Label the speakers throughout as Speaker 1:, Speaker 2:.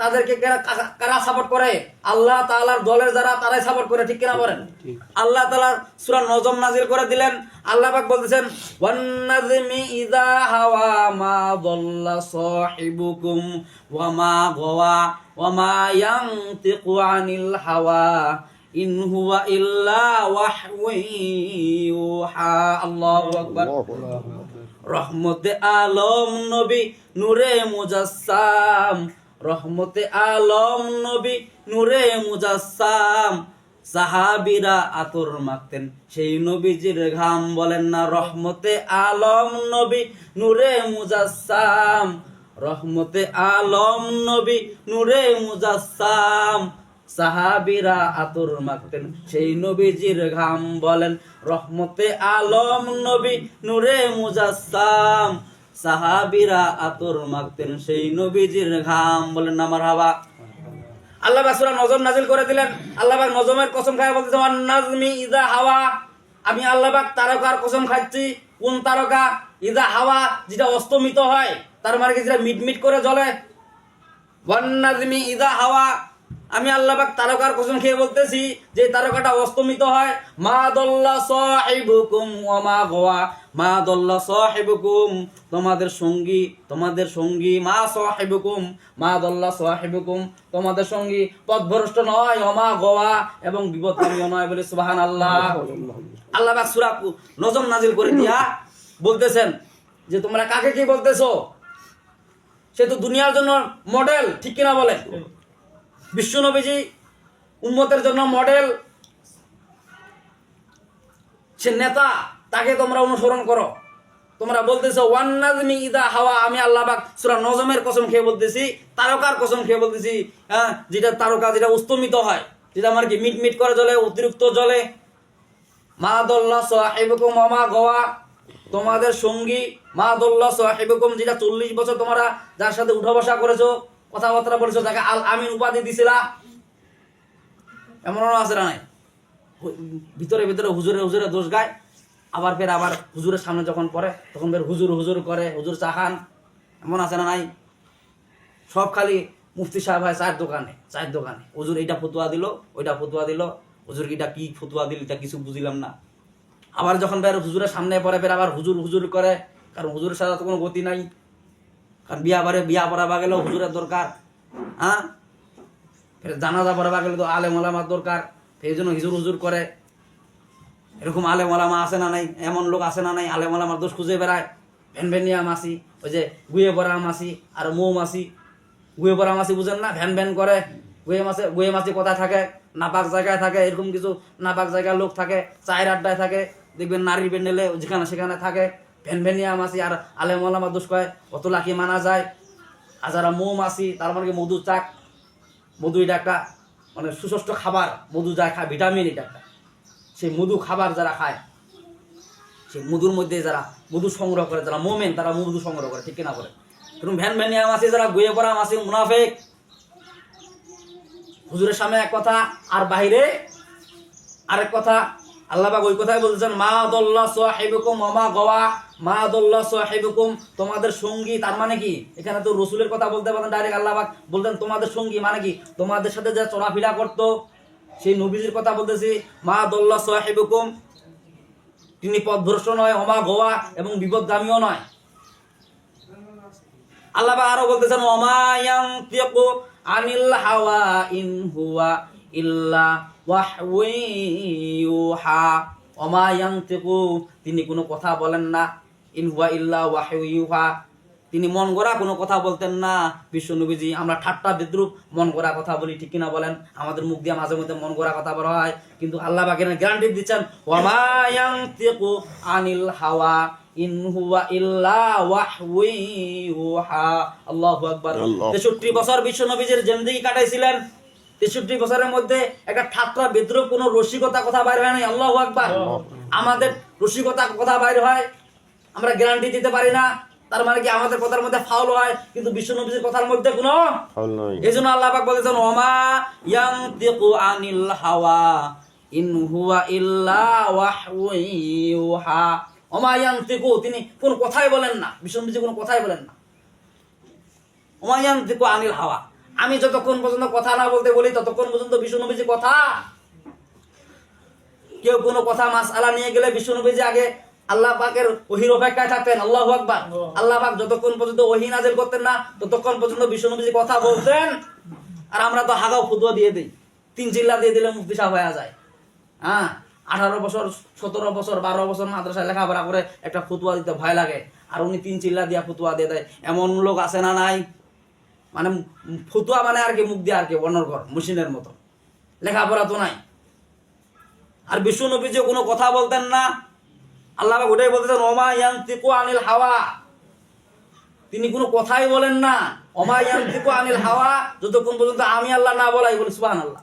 Speaker 1: তাদেরকে কারা- সাপোর্ট করে আল্লাহ তাআলার দলের যারা তারাই সাপোর্ট করে ঠিক কিনা বলেন? আল্লাহ তাআলা সূরা নজম নাজিল করে দিলেন। আল্লাহ পাক বলতেছেন ওয়ান নাজমি ইযা হাওয়া মা দাল্লা সাহিবুকুম ওয়া মা গাওয়া ওয়া মা ইয়ানতিকু আনিল হাওয়া ইন হুয়া ইল্লা ইউহা। আল্লাহু আকবার। রহমতে আলম নবী নূরে মুজাসসাম রহমতে আলম নবী নূরে মুজাসসাম। সাহাবিরা আতর মাখতেন। সেই নবীজির ঘাম বলেন না, রহমতে আলম নবী নূরে মুজাসসাম। রহমতে আলম নবী নূরে মুজাসসাম। সাহাবিরা আতর মাখতেন। সেই নবীজির ঘাম বলেন, রহমতে আলম নবী নূরে মুজাসসাম। সাহাবিরা আতর মাখতেন সেই নবীজির ঘাম বলেন আমার হাওয়া আল্লাহ পাক সূরা নজম নাজিল করে দিলেন। আল্লাহ নজমের কসম খায় বলতে ওয়ান নাজমি ইদা হাওয়া। আমি আল্লাহ পাক তারকার কসম খাচ্ছি। কোন তারকা? ইদা হাওয়া, যেটা অস্তমিত হয়, তার মানে কি, যেটা মিটমিট করে জ্বলে। ওয়ান্নাজমি ইদা হাওয়া। আমি আল্লাহবাক তারকার কসম খেয়ে বলতেছি যে তারকাটা অস্তমিত হয়, মা দল্লা সাহিবুকুম মা গাওয়া মা দল্লা সাহিবুকুম, তোমাদের সঙ্গী তোমাদের সঙ্গী, মা সাহিবুকুম, মা দল্লা সাহিবুকুম, তোমাদের সঙ্গী পথভ্রষ্ট নয়, ওয়া মা গাওয়া এবং বিপদকারীও নয় বলে সুবহানাল্লাহ। আল্লাহ পাক সূরা নজম নাজিল করে দিয়া বলতেছেন যে তোমরা কাকে কি বলতেছো? সে তো দুনিয়ার জন্য মডেল ঠিক কিনা বলে? বিশ্বনবীজি উম্মতের জন্য মডেল সে নেতা, তাকে তোমরা অনুসরণ করো। তোমরা বলতেছো ওয়ান নাজমি ইদা হাওয়া আমি আল্লাহ পাক সূরা নজমের কসম খেয়ে বলতেছি, তারকার কসম খেয়ে বলতেছি হ্যাঁ যেটা তারকা, যেটা উস্তমিত হয়, যেটা আমার কি মিট মিট করে জ্বলে, অতিরিক্ত জ্বলে। মা দল্লা সাহেবকুম মামা গোয়া তোমাদের সঙ্গী মা দল্লা সাহেবকুম, যেটা চল্লিশ বছর তোমরা যার সাথে উঠা বসা করেছ কথাবার্তা বলেছ, তাকে আল আমিন উপাধি দিছিলা। এমনও আছে না নাই? ভিতরে ভিতরে হুজুরে হুজুরে দোষ গায়। আবার ফের আবার হুজুরের সামনে যখন পড়ে, তখন ফের হুজুর হুজুর করে, হুজুর চা খান। এমন আছে না নাই? সব খালি মুফতি সাহেব হয় চায়ের দোকানে চায়ের দোকানে। হুজুর এইটা ফতুয়া দিল, ওইটা ফতুয়া দিল। হুজুর এটা কি ফতুয়া দিল, এটা কিছু বুঝিলাম না। আবার যখন বের হুজুরের সামনে পরে ফের আবার হুজুর হুজুর করে, কারণ হুজুরের সাথে তো কোনো গতি নাই। কারণ বিয়া বারে বিয়া পড়াবা গেলেও হুজুরের দরকার হ্যাঁ? ফের জানাজা পড়াবা গেলে তো আলেম ওলামার দরকার এই জন্য হিজুর হুজুর করে। এরকম আলেম ওলামা আছে না নাই? এমন লোক আছে না নাই? আলেম ওলামার দোষ খুঁজে বেড়ায়। ভ্যান ভ্যানিয়া মাসি, ওই যে গুয়ে পড়া মাসি আর মৌ মাসি। গুয়ে পড়া মাসি বুঝেন না? ভ্যান ভ্যান করে। গুয়ে মাসে, গুয়ে মাসি কোথায় থাকে? নাপাক জায়গায় থাকে, এরকম কিছু নাপাক জায়গায় লোক থাকে, চায়ের আড্ডায় থাকে। দেখবেন নারী প্যান্ডেলে যেখানে সেখানে থাকে। ভ্যান ভ্যানিয়া মাসি আর আলেম ওলামা দোষ কয় কত লাখি মানা যায়। আর যারা মৌ মাসি তার মানে মধু চাক, মধু এটা একটা মানে সুষষ্ট খাবার, মধু যা খায়, ভিটামিন এটা একটা। সেই মধু খাবার যারা খায়, সেই মধুর মধ্যে যারা মধু সংগ্রহ করে, যারা মোমেন, তারা মধু সংগ্রহ করে, ঠিক কিনা করে এরকম ভ্যান ভ্যানিয়া মাসি যারা গুয়ে পড়া মাসি মুনাফেক। হুজুরের সামনে এক কথা, আর বাহিরে আরেক কথা আল্লাহ ওই কথাই বলতেছেন, মা দল্লা সাহেবুকুম মামা গওয়া, মা দল্লা সাহেবুকুম, তোমাদের সঙ্গী, তার মানে কি? এখানে তো রসুলের কথা বলতে পারেন ডাইরেক্ট আল্লাহ বলতেন, তোমাদের সঙ্গী মানে কি? তোমাদের সাথে যে চলাফেরা করতো, সেই নবীজির কথা বলতেছি, মা দল্লা সাহেবুকুম, তিনি পথভ্রষ্ট নয় অমা গোয়া এবং বিপদগামীও নয়। আল্লাহ আরও বলতেছেন তিকু আনিল হাওয়া ইন হুয়া। ইল্লা ওয়াহইয়ুহা ওমায়াং তিকু তিনি কোনো কথা বলেন না। ইন হুয়া ইল্লা ওয়াহইয়ুহা তিনি মন গড়া কোনো কথা বলতেন না। বিশ্ব নবীজি আমরা ঠাট্টা বিদ্রুপ মন গড়া কথা বলি ঠিক কিনা বলেন? আমাদের মুখ দিয়ে মাঝে মধ্যে মন গড়া কথা বলা হয় কিন্তু আল্লাহ পাকের গ্যারান্টি দিচ্ছেন ওয়ামায়াং তিকু আনিল হাওয়া ইন হুয়া ইল্লা ওয়াহইয়ুহা আল্লাহু আকবার। 63 বছর বিশ্ব নবীজির জিন্দেগি কাটাইছিলেন। 63 বছরের মধ্যে একটা ঠাট্টা বিদ্রোহ কোনো রসিকতা কথা বাইরে হয় নাই। আল্লাহ আকবার। আমাদের রসিকতা কথা বাইরে হয়। আমরা গ্যারান্টি দিতে পারি না। তার মানে কি আমাদের কথার মধ্যে ফাউল হয় কিন্তু বিশ্ব নবীজির কথার মধ্যে কোনো
Speaker 2: ফাউল নয়
Speaker 1: এই জন্য আল্লাহ পাক বলেছেন ওমা ইয়ানতিকু আনিল হাওয়া ইন হুয়া ইল্লা ওয়াহইয়ুহা ওমা ইয়ানতিকু তিনি কোন কথাই বলেন না। বিশ্বনবীজি কোনো কথাই বলেন না। ওমা ইয়ানতিকু আনিল হাওয়া। আমি যতক্ষণ পর্যন্ত কথা না বলতে বলি, ততক্ষণ পর্যন্ত বিষ্ণু নবীজি কথা। কেউ কোনো কথা মাস আলা নিয়ে গেলে বিষ্ণু নবীজি আগে আল্লাহ পাকের ওহির অপেক্ষায় থাকতেন, আল্লাহ আকবার। আল্লাহ পাক যতক্ষণ পর্যন্ত ওহি নাজিল করতেন না, ততক্ষণ পর্যন্ত বিষ্ণু নবীজি কথা বলতেন। আর আমরা তো হাগাও ফুদুয়া দিয়ে দিই। তিন চিল্লা দিয়ে দিলে মুক্তি সাহ হয়ে যায়। হ্যাঁ আঠারো বছর, সতেরো বছর, বারো বছর মাদ্রাসায় লেখাপড়া করে একটা ফুতুয়া দিতে ভয় লাগে। আর উনি তিন চিল্লা দিয়া ফুতুয়া দিয়ে দেয়। এমন লোক আছে না নাই? মানে ফুতুয়া মানে আর কি, মুখ দিয়ে আর কি অনর্গর মেশিনের মতো। লেখাপড়া তো নাই। আর বিষ্ণু নবীজি কোনো কথা বলতেন না। আল্লাহ ওটাই বলতেছেন, ওমা ইয়ান্তিকু আনিল হাওয়া। তিনি কোনো কথাই বলেন না। ওমা ইয়ান্তিকু আনিল হাওয়া। যতক্ষণ পর্যন্ত আমি আল্লাহ না বলাই, বলি সুবহানাল্লাহ।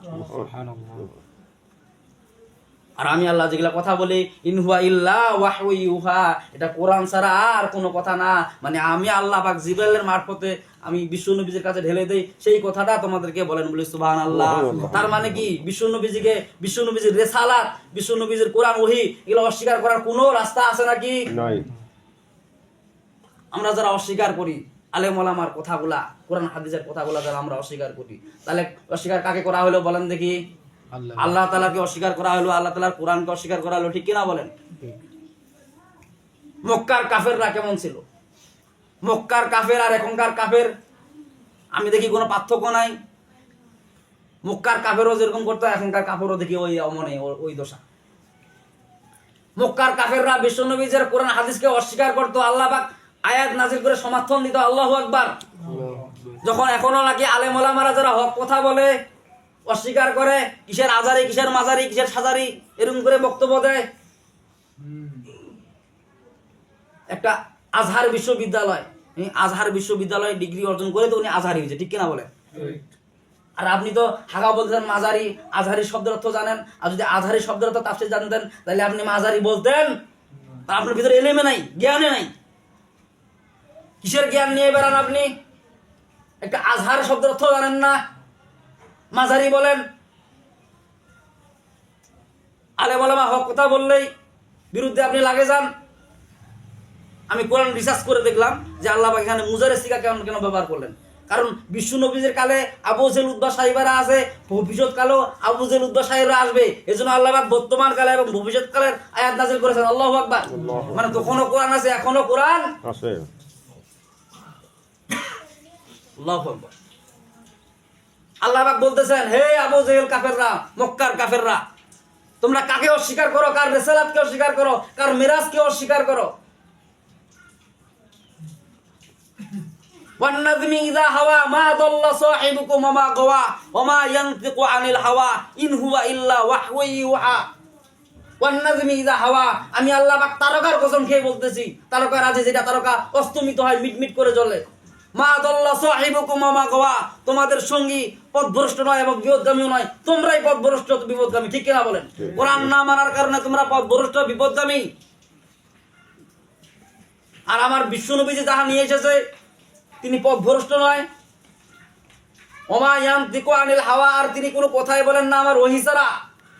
Speaker 1: আর আমি আল্লাহ যেগুলা কথা বলি ইনহুয়া ইল্লা ওয়াহু ইউহা এটা কোরআন ছাড়া আর কোনো কথা না। মানে আমি আল্লাহ পাক জিব্রাইলের মারফতে আমি বিশ্ব নবীজির কাছে ঢেলে দেই সেই কথাটা তোমাদেরকে বলেন বলি সুবহান আল্লাহ তার মানে কি? বিশ্ব নবীজিকে বিশ্ব নবীজির রেসালাত বিশ্ব নবীজির কোরআন ওহি এগুলো অস্বীকার করার কোনো রাস্তা আছে নাকি? আমরা যারা অস্বীকার করি আলেম ওলামার কথাগুলা কোরআন হাদিসের কথাগুলা যারা আমরা অস্বীকার করি তাহলে অস্বীকার কাকে করা হলো বলেন দেখি? আল্লাহ। তালাকে অস্বীকার করা হলো আল্লাহ তালার কোরআনকে অস্বীকার করা হলো ঠিক কিনা বলেন? মক্কার কাফেররা কেমন ছিল? মক্কার কাফের আর এখনকার কাফের আমি দেখি কোনো পার্থক্য নাই। মক্কার কাফেরও যেরকম করতো এখনকার কাফেরও দেখি ওই অমনে ওই দশা। মক্কার কাফেররা বিশ্বনবীজের কোরআন হাদিসকে অস্বীকার করতো আল্লাহ পাক আয়াত নাজিল করে সমর্থন দিত আল্লাহ আকবার। যখন এখনও নাকি আলেম ওলামারা যারা হক কথা বলে অস্বীকার করে কিসের আজারি কিসের মাজারি কিসের সাজারি এরকম করে বক্তব্য দেয়। একটা আজহার বিশ্ববিদ্যালয় আজহার বিশ্ববিদ্যালয়ে ডিগ্রি অর্জন করে তো উনি আজহারি হয়েছে ঠিক কিনা বলে আর আপনি তো হাগা বলতেন মাজারি আজহারি শব্দের অর্থ জানেন আর যদি আজহারি শব্দের অর্থ তাফসির জানতেন তাহলে আপনি মাজারি বলতেন। তা আপনার ভিতরে এলেমে নাই জ্ঞানে নাই। কিসের জ্ঞান নিয়ে বেড়ান আপনি? একটা আজহার শব্দের অর্থ জানেন না মাঝারি বলেন। আলে বলামা হক কথা বললেই বিরুদ্ধে আপনি লাগে যান। আমি কোরআন রিসার্চ করে দেখলাম যে আল্লাহ এখানে মুজারে সিকা কেমন কেন ব্যবহার করলেন। কারণ বিশ্ব নবীজের কালে আবু জেল উদ্দা সাহিবারা আছে ভবিষ্যৎ কালেও আবু জেল উদ্দা সাহিবরা আসবে। এই জন্য আল্লাহ পাক বর্তমান কালে এবং ভবিষ্যৎ কালের আয়াত নাজিল করেছেন। আল্লাহ আকবার। মানে তখনও কোরআন আছে এখনও কোরআন
Speaker 2: আছে।
Speaker 1: আল্লাহু আকবার। আল্লাহ পাক বলতেছেন হে আবু জেহেল কাফেররা মক্কার কাফেররা তোমরা কাকে অস্বীকার করো কার রেসালাতকে অস্বীকার করো কার মিরাজকে অস্বীকার করো والنظم إذا هوى ما ضل صاحبكم وما غوى وما ينطق عن الهوى إن هو إلا وحي يوحى والنظم إذا هوى আমি আল্লাহ পাক তারকার কসম খেয়ে বলতেছি তারকা রাজে যেটা তারকা অস্তমিত হয় মিটমিট করে জ্বলে মা দল্লা সাহিবুকুম মা গোয়া তোমাদের সঙ্গী পথভ্রষ্ট নয় এবং বিপদগামীও নয়। তোমরাই পথভ্রষ্ট বিপদগামী। ঠিক কিনা বলেন? কোরআন না মানার কারণে তোমরা পথভ্রষ্ট বিপদগামী। আর আমার বিশ্বনবী যে যাহা নিয়ে এসেছে তিনি পথভ্রষ্ট নয়। ওমা ইয়াম দিকো আনিল হাওয়া আর তিনি কোনো কথাই বলেন না আমার ওহি ছাড়া।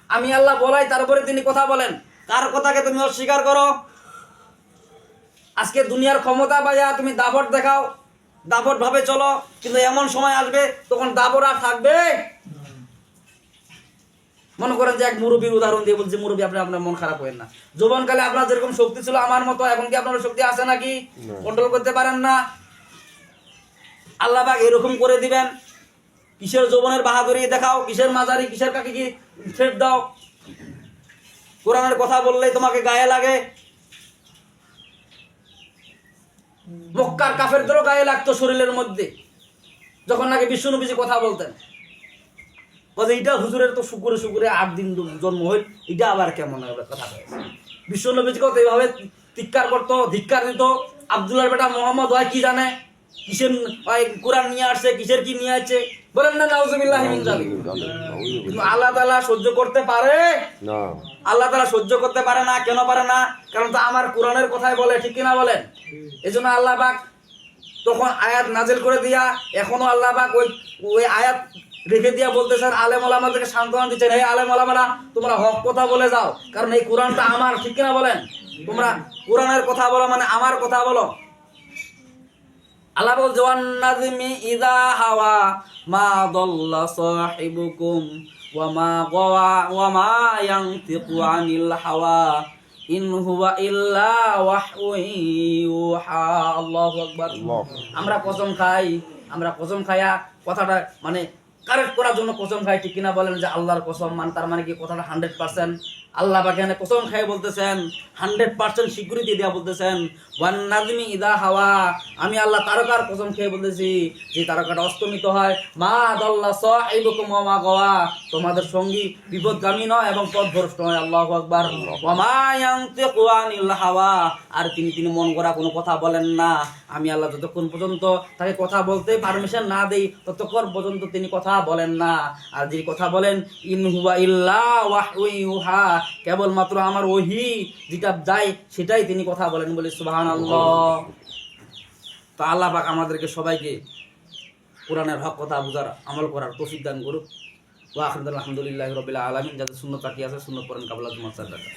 Speaker 1: আমি আল্লাহ বলাই তারপরে তিনি কথা বলেন। কার কথাকে তুমি অস্বীকার করো? আজকে দুনিয়ার ক্ষমতা বাজা তুমি দাবট দেখাও। দাবট ভাবে চলো কিন্তু এমন সময় আসবে তখন দাবট আর থাকবে। মনে করেন যে এক মুরব্বীর উদাহরণ দিয়ে বলছি মুরব্বী আপনি আপনার মন খারাপ হবেন না। যৌবনকালে আপনার যেরকম শক্তি ছিল আমার মতো এখন কি আপনার শক্তি আছে নাকি? কন্ট্রোল করতে পারেন না। আল্লাহ পাক এরকম করে দিবেন। কিসের যৌবনের বাহাদুরি দেখাও কিসের মাজারি কিসের কাকে কি ফেট দাও? কোরআনের কথা বললেই তোমাকে গায়ে লাগে। মক্কার কাফেরদেরও গায়ে লাগতো শরীরের মধ্যে। যখন নাকি বিষ্ণুনবীজি কথা বলতেন, বলে এটা হুজুরের তো শুকুরে শুকুরে আট দিন জন্ম হইল এটা আবার কেমন হবে? কথা বিশ্বনবীজি কত এইভাবে ধিক্কার করতো, ধিক্কার দিত আবদুল্লার বেটা মোহাম্মদ হয় কি জানে? কিসের কোরআন নিয়ে আসছে, কিসের কি নিয়ে আসছে? বলেন না নাউজুবিল্লাহ মিন জালিক আল্লাহ তাআলা সহ্য করতে পারে?
Speaker 2: না।
Speaker 1: আল্লাহ তারা সহ্য করতে পারে না কেন পারে না? কারণ তো আমার কোরআনের কথাই বলে ঠিক কিনা বলেন? এই জন্য আল্লাহ পাক তখন আয়াত নাজিল করে দিয়া এখনও আল্লাহ পাক ওই ওই আয়াত রেখে দিয়া বলতেছেন আলেম ওলামাদেরকে সান্ত্বনা দিচ্ছেন হে আলেম ওলামারা তোমরা হক কথা বলে যাও। কারণ এই কোরআনটা আমার ঠিক কিনা বলেন? তোমরা কোরআনের কথা বলো মানে আমার কথা বলো। আল্লাহ বলছে, ওয়ান নাজমি ইদা হাওয়া, মা দল্লা সাহিবুকুম, ওয়া মা গাওয়া, ওয়া মা ইয়ানতিকু আনিল হাওয়া, ইন হুয়া ইল্লা ওয়াহয়ুন ইউহা। আল্লাহু আকবার। আমরা কসম খাই, আমরা কসম খায়া কথাটা মানে কারেক্ট করার জন্য কসম খাই, ঠিক কিনা বলেন যে আল্লাহর কসম, মান তার মানে কি কথাটা হান্ড্রেড পার্সেন্ট আল্লাহ এখানে কসম খাই বলতেছেন হান্ড্রেড পার্সেন্ট সিকিউরিটি দেওয়া বলতেছেন ওয়ান নাজমি ইদা হাওয়া। আমি আল্লাহ তারকার কসম খেয়ে বলতেছি যে তারকাটা অস্তমিত হয়। মা দল্লা সাহিবুকুম ওয়া মা গাওয়া। তোমাদের সঙ্গী বিপদগামী নয় এবং পথভ্রষ্ট নয়। আল্লাহ আকবার। মা হাওয়া। আর তিনি তিনি মন করা কোনো কথা বলেন না। আমি আল্লাহ যতক্ষণ পর্যন্ত তাকে কথা বলতে পারমিশন না দেই ততক্ষণ পর্যন্ত তিনি কথা বলেন না। আর যিনি কথা বলেন ইন হুয়া ইল্লা ওয়াহয়ু ইউহা কেবলমাত্র আমার ওহি যেটা যায় সেটাই তিনি কথা বলেন বলে সুবহানাল্লাহ। তা আল্লাহ পাক আমাদেরকে সবাইকে কোরআনের হক কথা বুঝার আমল করার তৌফিক দান করুক। ও আহমদুল্লাহ আলহামদুলিল্লাহ রবিল্লা আলমিন। যাদের সুন্দর তাকিয়ে আছে পড়েন কাবুল্লাহ মাসার সাদাকা।